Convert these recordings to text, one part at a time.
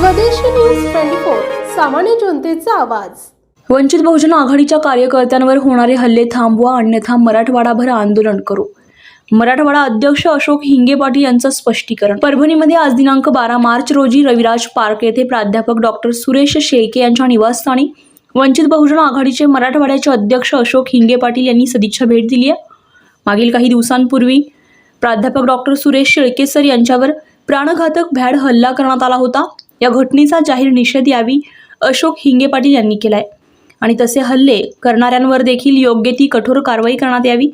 स्वदेशी news twenty four सामान्य जनतेचा आवाज. वंचित बहुजन आघाडीच्या कार्यकर्त्यांवर होणारे हल्ले थांबवा अन्यथा मराठवाडाभर आंदोलन करू. मराठवाडा अध्यक्ष अशोक हिंगे पाटील यांचं स्पष्टीकरण. परभणीमध्ये आज दिनांक बारा मार्च रोजी रविराज पार्क येथे प्राध्यापक डॉक्टर सुरेश शेळके यांच्या निवासस्थानी वंचित बहुजन आघाडीचे मराठवाड्याचे अध्यक्ष अशोक हिंगे पाटील यांनी सदिच्छा भेट दिली आहे. मागील काही दिवसांपूर्वी प्राध्यापक डॉक्टर सुरेश शेळके सर यांच्यावर प्राणघातक भ्याड हल्ला करण्यात आला होता. या घटनेचा जाहीर निषेध यावी अशोक हिंगे पाटील यांनी केलाय. आणि तसे हल्ले करणाऱ्यांवर देखील योग्य ती कठोर कारवाई करण्यात यावी.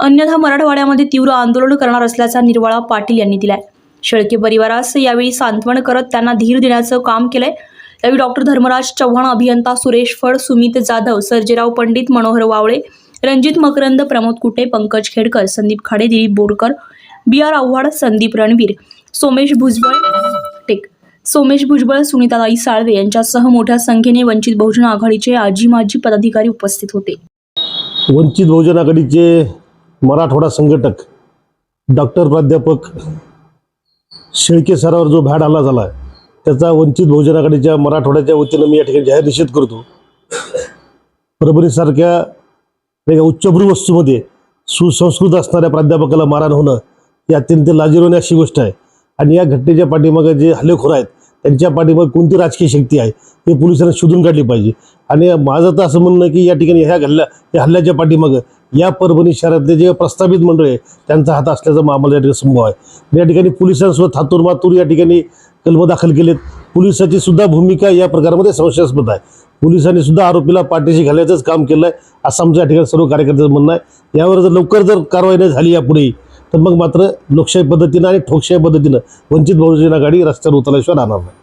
अन्यथा मराठवाड्यामध्ये तीव्र आंदोलन करणार असल्याचा निर्वाळा पाटील यांनी दिलाय. शेळके परिवारास यावेळी सांत्वन करत त्यांना धीर देण्याचं काम केलंय. यावेळी डॉक्टर धर्मराज चव्हाण अभियंता सुरेश फड सुमित जाधव सर्जेराव पंडित मनोहर वावळे रणजित मकरंद प्रमोद कुटे पंकज खेडकर संदीप खाडे दिलीप बोरकर बी आर आव्हाड संदीप रणवीर सोमेश भुजबळ सोमेश भुजबळ सुनीताताई साळवे यांच्यासह मोठ्या संख्येने वंचित बहुजन आघाडीचे आजी माजी पदाधिकारी उपस्थित होते. वंचित बहुजन आघाडीचे मराठवाडा संघटक डॉक्टर प्राध्यापक शेळके सरावर जो भॅड हल्ला झाला आहे त्याचा वंचित बहुजन आघाडीच्या मराठवाड्याच्या वतीनं मी या ठिकाणी जाहीर निषेध करतो. परभणीसारख्या एका उच्चभ्रू वस्तूमध्ये सुसंस्कृत असणाऱ्या प्राध्यापकाला मारहाण होणं ही अत्यंत लाजिरवाणी अशी गोष्ट आहे. आणि या घटनेच्या पाठीमागे जे हल्लेखोर आहेत त्यांच्या पाठीमागे कोणती राजकीय शक्ती आहे हे पोलिसांना शोधून काढली पाहिजे. आणि माझं तर असं म्हणणं आहे की या ठिकाणी ह्या हल्ल्या या हल्ल्याच्या पाठीमागं या परभणी शहरातले जे प्रस्थापित मंडळ आहे त्यांचा हात असल्याचा आम्हाला या ठिकाणी संभव आहे. या ठिकाणी पोलिसांसोबत हातूर मातूर या ठिकाणी कलम दाखल केलेत. पोलिसाची सुद्धा भूमिका या प्रकारामध्ये संशयास्पद आहे. पोलिसांनी सुद्धा आरोपीला पाठीशी घालायचंच काम केलं आहे असं आमच्या या ठिकाणी सर्व कार्यकर्त्यांचं म्हणणं आहे. यावर जर लवकर जर कारवाई नाही झाली यापुढे तर मग मात्र लोकशाही पद्धतीनं आणि ठोकशाही पद्धतीनं वंचित बहुजन आघाडी रस्त्यावर उतरल्याशिवाय राहणार नाही.